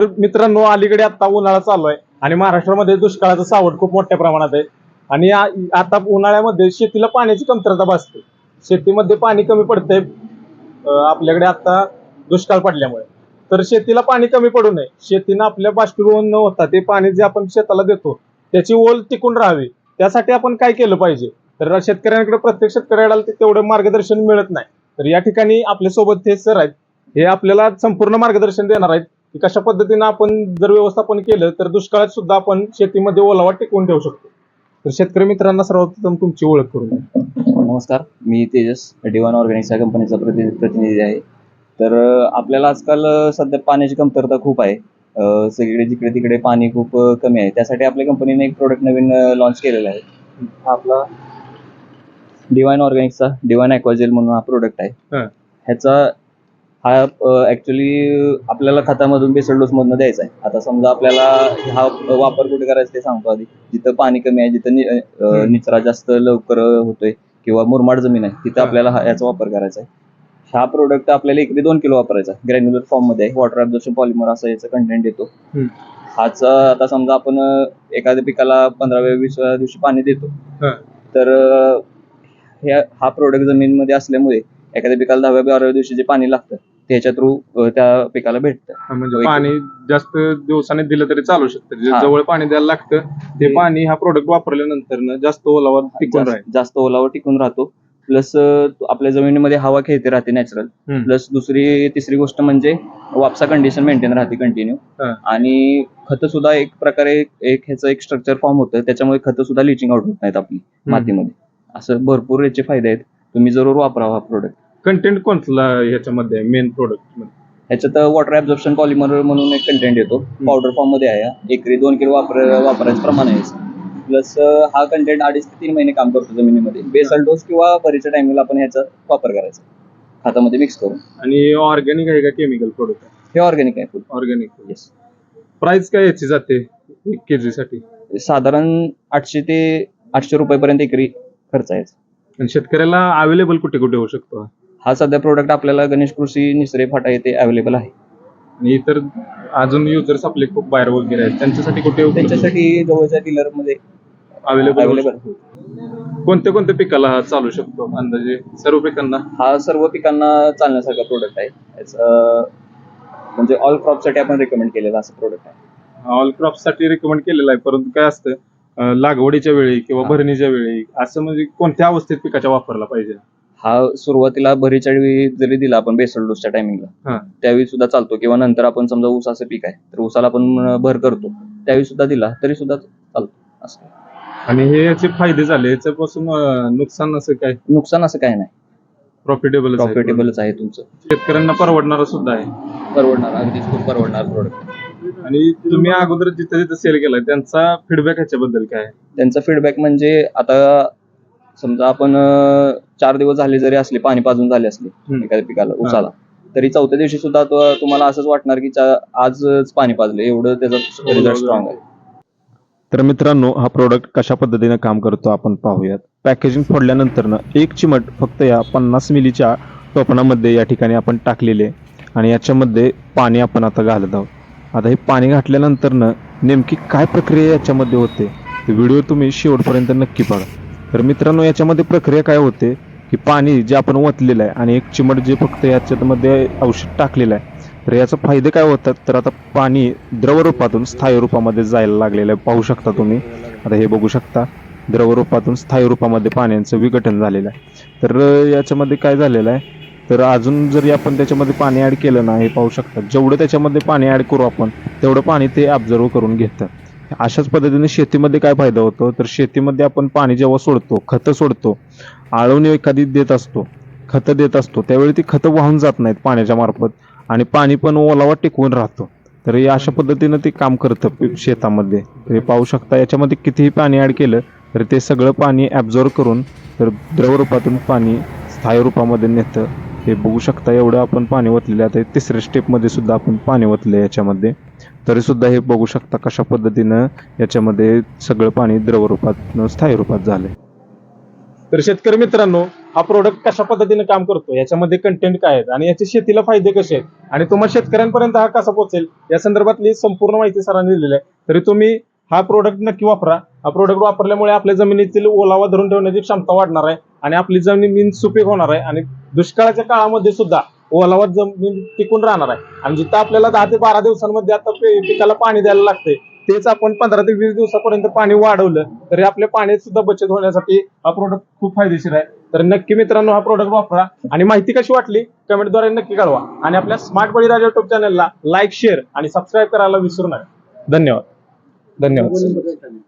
मित्रांनो अलीकडे आता उन्हाळा चालू आहे आणि महाराष्ट्रामध्ये दुष्काळाचं सावट खूप मोठ्या प्रमाणात आहे. आणि आता उन्हाळ्यामध्ये शेतीला पाण्याची कमतरता भासते. शेतीमध्ये पाणी कमी पडतंय. आपल्याकडे आता दुष्काळ पडल्यामुळे. तर शेतीला पाणी कमी पडू नये. शेतीनं आपल्या बाष्पीभवन न होता ते पाणी जे आपण शेताला देतो त्याची ओल टिकून राहावी. त्यासाठी आपण काय केलं पाहिजे? तर शेतकऱ्यांकडे प्रत्येक शेतकऱ्याला तेवढं मार्गदर्शन मिळत नाही. तर या ठिकाणी आपल्यासोबत हे सर आहेत. हे आपल्याला संपूर्ण मार्गदर्शन देणार आहेत. की कशा पद्धतीनं आपण जर व्यवस्थापन केलं तर दुष्काळात सुद्धा आपण शेतीमध्ये ओलावा टिकवून ठेवू शकतो. तर शेतकरी मित्रांना सर्वप्रथम तुमची ओळख करून. नमस्कार मी तेजस डिवान ऑर्गॅनिक्स या कंपनीचा प्रति प्रतिनिधी आहे. तर आपल्याला आजकाल सध्या पाण्याची कमतरता खूप आहे. सगळीकडे जिकडे तिकडे पाणी खूप कमी आहे. त्यासाठी आपल्या कंपनीने एक प्रोडक्ट नवीन लॉन्च केलेला आहे. आपला डिवाइन ऑर्गॅनिक्सचा डिवाइन ॲक्वाजेल म्हणून हा प्रोडक्ट आहे. ह्याचा हा ॲक्च्युली आपल्याला खतामधून बेसल डोसमधून द्यायचा आहे आता समजा आपल्याला हा वापर कुठे करायचा ते सांगतो आधी जिथं पाणी कमी आहे जिथं नि-. निचरा जास्त लवकर होतोय किंवा मुरमाड जमीन आहे तिथं. आपल्याला हा याचा वापर करायचा आहे हा प्रोडक्ट आपल्याला एकरी दोन किलो वापरायचा ग्रॅन्युलर फॉर्ममध्ये आहे वॉटर ॲब्झॉर्प्शन पॉलिमर असं याचं कंटेंट येतो. हाच आता समजा आपण एखाद्या पिकाला पंधराव्या विसाव्या दिवशी पाणी देतो. तर हा प्रोडक्ट जमीनमध्ये असल्यामुळे एखाद्या पिकाला दहाव्या बाराव्या दिवशी जे पाणी लागतं त्याच्या थ्रू त्या पिकाला भेटतं. म्हणजे पाणी जास्त दिवसाने दिलं तरी चालू शकतं. जे हा. जवळ पाणी द्यायला लागतं ते पाणी हा प्रोडक्ट वापरल्यानंतर जास्त ओलावा टिकून राहील. जास्त- जास्त ओलावर टिकून राहतो. प्लस आपल्या जमिनीमध्ये हवा खेळते राहते नॅचरल हम्म. प्लस दुसरी तिसरी गोष्ट म्हणजे वापसा कंडिशन मेंटेन राहते कंटिन्यू हा. आणि खतं सुद्धा एक प्रकारे एक ह्याचं एक स्ट्रक्चर फॉर्म होतं. त्याच्यामुळे खतं सुद्धा लिचिंग आउट होत नाहीत आपली मातीमध्ये. असं भरपूर याचे फायदे आहेत. तुम्ही जरूर वापरावा हा प्रोडक्ट कंटेंट कोणता ह्याच्यामध्ये मेन प्रोडक्ट ह्याच्यात वॉटर ॲब्झॉर्प्शन पॉलिमर म्हणून एक कंटेंट येतो. पावडर फॉर्ममध्ये आहे. हा. एकरी दोन किलो वापर वापरायचं प्रमाण आहे. प्लस हा कंटेंट अडीच ते तीन महिने काम करतो जमिनीमध्ये. बेसल डोस किंवा भरीच्या टायमिंगला आपण ह्याचा वापर करायचा. खतामध्ये मिक्स करून. आणि ऑर्गॅनिक आहे का केमिकल प्रोडक्ट हे ऑर्गॅनिक आहे फुल ऑर्गॅनिक येस प्राइस काय याची जाते एक केजी साठी? साधारण आठशे ते आठशे रुपयेपर्यंत एकरी खर्च आहे. आणि शेतकऱ्याला अवेलेबल कुठे कुठे होऊ शकतो? हा? सध्या प्रोडक्ट आपल्याला गणेश कृषी निसरे फाटा येथे अवेलेबल आहे. आणि इतर अजून युजर्स आपले खूप बाहेर वगैरे आहेत. त्यांच्यासाठी कुठे त्यांच्यासाठी जवळच्या डीलरमध्ये अवेलेबल अवेलेबल कोणत्या कोणत्या पिकाला हा चालू शकतो अंदाजे? सर्व पिकांना? हा सर्व पिकांना चालण्यासारखा प्रोडक्ट आहे. याचं म्हणजे ऑल क्रॉपसाठी आपण रेकमेंड केलेला असं प्रोडक्ट आहे. ऑल क्रॉपसाठी रिकमेंड केलेलं आहे परंतु काय असतं? लागवडीच्या वेळी किंवा. भरणीच्या वेळी असं म्हणजे कोणत्या अवस्थेत पिकाच्या वापरला पाहिजे? हा सुरुवातीला भरीच्या वेळी जरी दिला आपण बेसल डोसच्या टायमिंगला त्यावेळी सुद्धा चालतो. किंवा नंतर आपण समजा ऊसाचं पीक आहे तर ऊसाला आपण भर करतो. त्यावेळी सुद्धा दिला तरी सुद्धा चालतो. असं. आणि हे याचे फायदे झाले याच्यापासून नुकसान असं काय? नुकसान असं काही नाही. प्रॉफिटेबल प्रॉफिटेबलच आहे. तुमचं. शेतकऱ्यांना परवडणार सुद्धा आहे. परवडणार अगदीच खूप परवडणार प्रोडक्ट आणि तुम्ही अगोदर जिथं जिथं सेल केलाय त्यांचा फीडबॅक ह्याच्याबद्दल काय आहे? त्यांचा फीडबॅक म्हणजे आता समजा आपण अं, चार दिवस झाले जरी असले पाणी पाजून झाले असले हम्म. एखाद्या पिकाला उसाला तरी चौथ्या दिवशी सुद्धा तो- तुम्हाला असंच वाटणार की चा- आजच पाणी पाजलं एवढं त्याचा रिझल्ट स्ट्रॉंग आहे. तर मित्रांनो हा प्रोडक्ट कशा पद्धतीने काम करतो आपण पाहूयात. पॅकेजिंग फोडल्यानंतर ना एक चिमट फक्त या पन्नास मिलीच्या टोपणामध्ये या ठिकाणी आपण टाकलेले आणि याच्यामध्ये पाणी आपण आता घालत आहोत. आता हे पाणी घातल्यानंतरनं नेमकी काय प्रक्रिया याच्यामध्ये होते? ते व्हिडिओ तुम्ही शेवटपर्यंत नक्की बघा. तर मित्रांनो याच्यामध्ये प्रक्रिया काय होते? की पाणी जे आपण ओतलेलं आहे आणि एक चिमट जे फक्त याच्यामध्ये औषध टाकलेलं आहे तर याचा फायदे काय होतात? तर आता पाणी द्रवरूपातून स्थायी रूपामध्ये जायला लागलेलं आहे. पाहू शकता तुम्ही. आता हे बघू शकता. द्रवरूपातून स्थायी रूपामध्ये पाण्याचं विघटन झालेलं आहे. तर याच्यामध्ये काय झालेलं आहे? तर अजून जरी आपण त्याच्यामध्ये पाणी ॲड केलं ना हे पाहू शकतात जेवढं त्याच्यामध्ये पाणी ॲड करू आपण तेवढं पाणी ते ऑब्झर्व करून घेतं. अशाच पद्धतीने शेतीमध्ये काय फायदा होतो? तर शेतीमध्ये आपण पाणी जेव्हा सोडतो खतं सोडतो आळवणी एखादी देत असतो खतं देत असतो त्यावेळी ती खतं वाहून जात नाहीत पाण्याच्या मार्फत आणि पाणी पण ओलावा टिकवून राहतो. तर हे अशा पद्धतीनं ते काम करतं शेतामध्ये. तर हे पाहू शकता याच्यामध्ये कितीही पाणी ॲड केलं तर ते सगळं पाणी ॲब्झॉर्व करून तर द्रवरूपातून पाणी स्थायी रूपामध्ये नेतं. हे बघू शकता एवढं आपण पाणी ओतलेलं आहे. आता तिसऱ्या स्टेपमध्ये सुद्धा आपण पाणी ओतलं याच्यामध्ये. तरी सुद्धा हे बघू शकता कशा पद्धतीनं याच्यामध्ये सगळं पाणी द्रवरूपात स्थायी रूपात झालंय. तर शेतकरी मित्रांनो हा प्रोडक्ट कशा पद्धतीने काम करतो? याच्यामध्ये कंटेंट काय आहेत? आणि याचे शेतीला फायदे कसे आहेत? आणि तुम्हाला शेतकऱ्यांपर्यंत हा कसा पोहोचेल? या संदर्भातली संपूर्ण माहिती सरांनी दिलेली आहे. तरी तुम्ही हा प्रोडक्ट नक्की वापरा. हा प्रोडक्ट वापरल्यामुळे आपल्या जमिनीतील ओलावा धरून ठेवण्याची क्षमता वाढणार आहे. आणि आपली जमीन सुपीक होणार आहे आणि दुष्काळाच्या काळामध्ये सुद्धा ओलावा जमीन टिकून राहणार आहे. आणि जिथं आपल्याला दहा ते बारा दिवसांमध्ये आता पिकाला पाणी द्यायला लागते तेच आपण पंधरा ते वीस दिवसापर्यंत पाणी वाढवलं तरी आपल्या पाण्यात सुद्धा बचत होण्यासाठी हा प्रोडक्ट खूप फायदेशीर आहे. तर नक्की मित्रांनो हा प्रोडक्ट वापरा. आणि माहिती कशी वाटली? कमेंटद्वारे नक्की कळवा. आणि आपल्या स्मार्ट बळीराजा युट्यूब चॅनलला लाईक शेअर आणि सबस्क्राईब करायला विसरू नका. धन्यवाद. धन्यवाद.